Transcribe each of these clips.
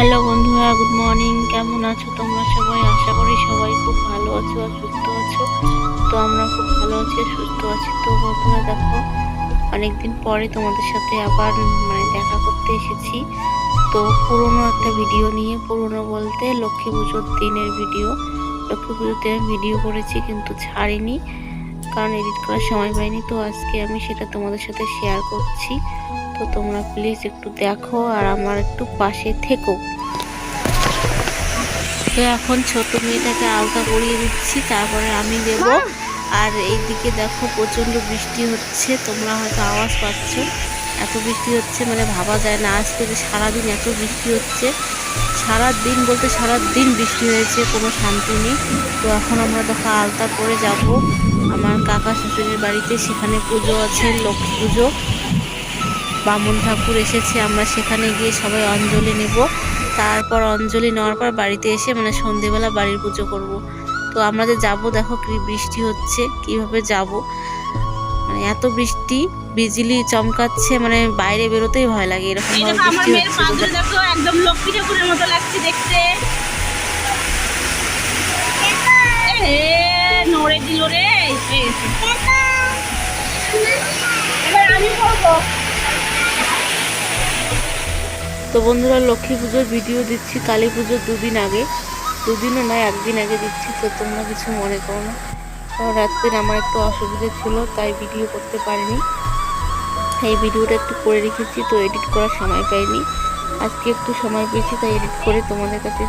Hello বন্ধুরা, good morning. কেমন আছো তোমরা সবাই? আশা করি সবাই খুব ভালো আছো আর সুস্থ আছো। তো আমরা খুব ভালো আছি সুস্থ আছি। তো বন্ধুরা দেখো, অনেকদিন পরে তোমাদের সাথে আবার মানে দেখা করতে এসেছি। তো পুরনো একটা ভিডিও নিয়ে, পুরনো বলতে লক্ষ্মী পুজোর দিনের ভিডিও। লক্ষ্মী পুজোতে ভিডিও করেছি কিন্তু ছাড়িনি। কারণ এডিট করার সময় পাইনি। তো আজকে আমি সেটা তোমাদের সাথে শেয়ার করছি। তো তোমরা প্লিজ একটু দেখো আর আমার একটু পাশে থেকো। তো এখন ছোট মেয়েটাকে আলতা করিয়ে দিচ্ছি তারপরে আমি দেব। আর এইদিকে দেখো প্রচণ্ড বৃষ্টি হচ্ছে তোমরা হয়তো আওয়াজ পাচ্ছ। এত বৃষ্টি হচ্ছে মানে ভাবা যায় না। আজকে যে সারাদিন এত বৃষ্টি হচ্ছে সারা দিন বলতে সারা দিন বৃষ্টি হয়েছে, কোনো শান্তি নেই। তো এখন আমরা দেখো আলতা পরে যাব। আমার কাকা শ্বশুরের বাড়িতে সেখানে পুজো আছে, লক্ষ্মী পুজো। বামুন ঠাকুর এসেছে, আমরা সেখানে গিয়ে সবাই অঞ্জলি নেব। তারপর অঞ্জলি নেওয়ার পর বাড়িতে এসে মানে সন্ধেবেলা বাড়ির পুজো করব। তো আমরা যে যাব, দেখো কি বৃষ্টি হচ্ছে, কীভাবে যাব। এত বৃষ্টি বিজলি চমকাচ্ছে মানে বাইরে বেরোতেই ভয় লাগে এরকম আমার মেয়ের দেখো একদম লক্ষ্মী ঠাকুরের মতো লাগছে দেখতে। নড়ে দিল রে এবার আমি করব তো বন্ধুরা লক্ষ্মী পুজোর ভিডিও দিচ্ছি কালী পুজোর দুদিন আগে। দুদিনও নয় একদিন আগে দিচ্ছি তো তোমরা কিছু মনে করো না। রাত্রে আমার একটু অসুবিধা ছিল, তাই ভিডিও করতে পারিনি। এই ভিডিওটা একটু করে রেখেছি, তো এডিট করার সময় পাইনি। আজকে একটু সময় পেয়েছি, তাই এডিট করে তোমাদের কাছে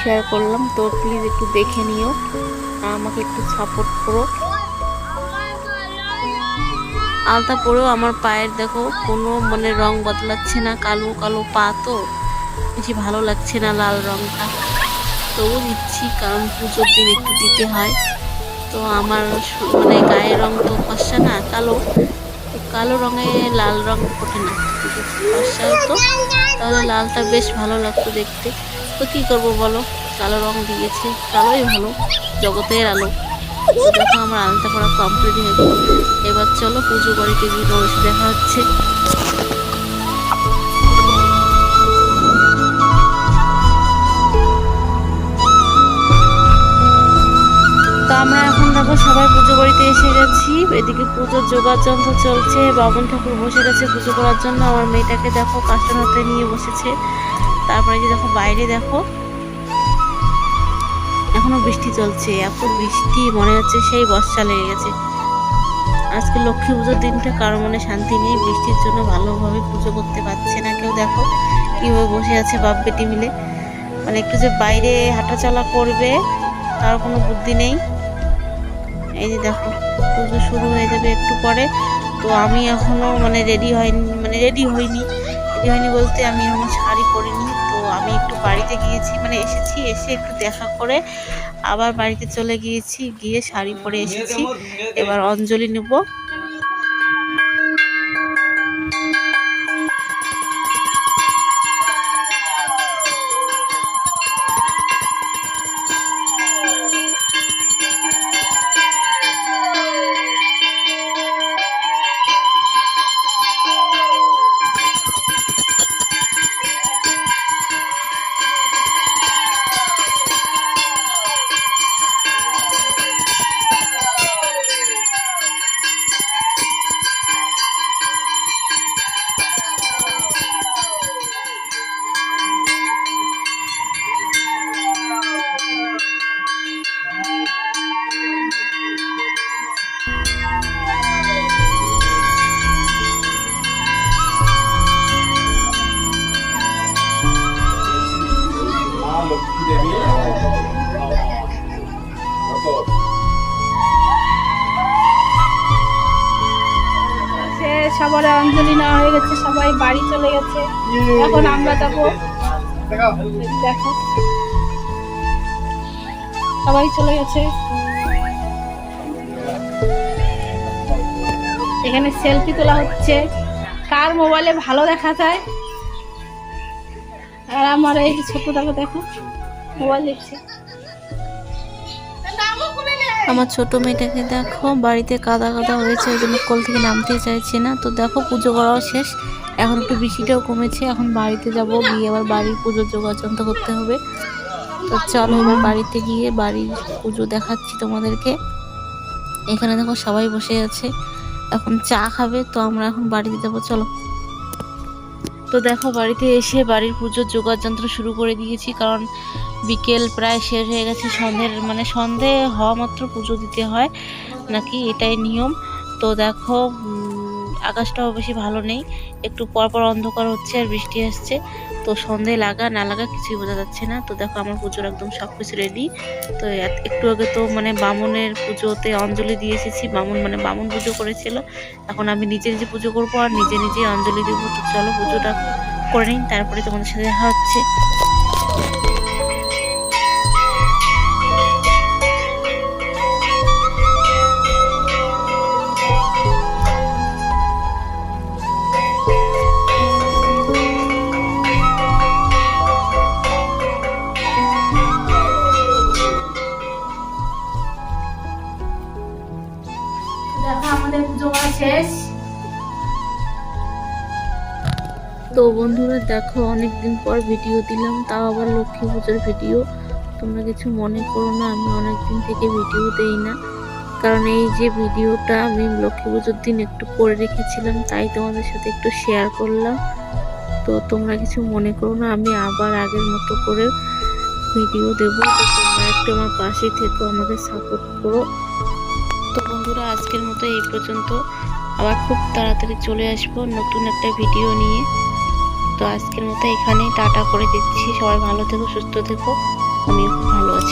শেয়ার করলাম। তো প্লিজ একটু দেখে নিও আমাকে একটু সাপোর্ট করো। আলতা পরেও আমার পায়ের দেখো, কোনো মানে রং বদলাচ্ছে না, কালো কালো পা তো। বেশি ভালো লাগছে না লাল রংটা। তবু দিচ্ছি, কারণ পুজোর দিন একটু দিতে হয়। তো আমার মানে গায়ের রং তো ফর্সা না, কালো। কালো রঙে লাল রং ওঠে না। ফর্সা হতো তাহলে লালটা বেশ ভালো লাগতো দেখতে। তো কী করব বলো? কালো রং দিয়েছে, কালোই ভালো, জগতের আলো। দেখো আমার আলতা পড়া কমপ্লিট হয়ে গেল। এবার চলো পুজো বাড়িতে গিয়ে দেখা হচ্ছে। দেখো সবাই পুজো বাড়িতে এসে গেছি। এদিকে পুজোর জোগাড় যন্ত্র চলছে। বামন ঠাকুর বসে গেছে পুজো করার জন্য। আমার মেয়েটাকে দেখো কাস্টন হাতে নিয়ে বসেছে। তারপরে যে দেখো বাইরে দেখো। এখনও বৃষ্টি চলছে। এত বৃষ্টি, মনে হচ্ছে সেই বর্ষা লেগে গেছে। আজকে লক্ষ্মী পুজোর দিনটা কারও মনে শান্তি নেই। বৃষ্টির জন্য ভালোভাবে পুজো করতে পারছে না কেউ। দেখো কীভাবে বসে আছে বাপ বেটি মিলে। মানে একটু যে বাইরে হাঁটাচলা করবে, তার কোনো বুদ্ধি নেই। এই যে দেখো, পুজো শুরু হয়ে যাবে একটু পরে। তো আমি এখনও মানে রেডি হয়নি মানে রেডি হইনি। রেডি হয়নি বলতে আমি এখনও শাড়ি পরিনি। তো আমি একটু বাড়িতে গিয়েছি মানে এসেছি, এসে একটু দেখা করে আবার বাড়িতে চলে গিয়েছি, গিয়ে শাড়ি পরে এসেছি। এবার অঞ্জলি নেব। লক্ষ্মী দেবী সবার অঞ্জলি নেওয়া হয়ে গেছে, সবাই বাড়ি চলে গেছে। এখন আমরা যাব। দেখো। সবাই চলে গেছে। এখানে সেলফি তোলা হচ্ছে। কার মোবাইলে ভালো দেখা যায়? আর আমার এই ছোটটাকে দেখো, মোবাইল দেখছে। আমার ছোট মেয়েটাকে দেখো, বাড়িতে কাদা কাদা হয়েছে, ওই জন্য কল থেকে নামতে চাইছে না। তো দেখো, পুজো করাও শেষ। এখন একটু বৃষ্টিটাও কমেছে, এখন বাড়িতে যাব, গিয়ে আবার বাড়ির পুজোর যোগাযন্ত্র করতে হবে। তো চলো, এবার বাড়িতে গিয়ে বাড়ির পুজো দেখাচ্ছি তোমাদেরকে। এখানে দেখো সবাই বসে আছে, এখন চা খাবে, তো আমরা এখন বাড়িতে যাব, চলো। তো দেখো, বাড়িতে এসে বাড়ির পুজোর যোগাযন্ত্র শুরু করে দিয়েছি, কারণ বিকেল প্রায় শেষ হয়ে গেছে সন্ধ্যের মানে সন্ধে হওয়া মাত্র পুজো দিতে হয়, নাকি এটাই নিয়ম? তো দেখো আকাশটাও বেশি ভালো নেই। একটু পরপর অন্ধকার হচ্ছে আর বৃষ্টি আসছে। তো সন্ধে লাগা, না লাগা কিছুই বোঝা যাচ্ছে না। তো দেখো আমার পুজোর একদম সব কিছু রেডি তো একটু আগে তো মানে বামুনের পুজোতে অঞ্জলি দিয়ে এসেছি। বামুন মানে বামুন পুজো করেছিল। এখন আমি নিজে নিজে পুজো করব আর নিজে নিজে অঞ্জলি দেবো। তো চলো পুজোটা করে নিই, তারপরে তোমাদের সাথে দেখা হচ্ছে। তো বন্ধুরা দেখো, অনেকদিন পর ভিডিও দিলাম, তাও আবার লক্ষ্মী পুজোর ভিডিও তোমরা কিছু মনে করো না, আমি অনেকদিন থেকে ভিডিও দেই না। কারণ এই যে ভিডিওটা আমি লক্ষ্মী পুজোর দিন একটু করে রেখেছিলাম, তাই তোমাদের সাথে একটু শেয়ার করলাম। তো তোমরা কিছু মনে করো না, আমি আবার আগের মতো করে ভিডিও দেবো। তো তোমরা একটু আমার পাশে থেকো, আমাকে সাপোর্ট করো। তো বন্ধুরা, আজকের মতো এই পর্যন্ত। আবার খুব তাড়াতাড়ি চলে আসব নতুন একটা ভিডিও নিয়ে। তো আজকের মতো এখানেই টাটা করে দিচ্ছি। সবাই ভালো থেকো, সুস্থ থেকো। আমিও খুব ভালো আছি।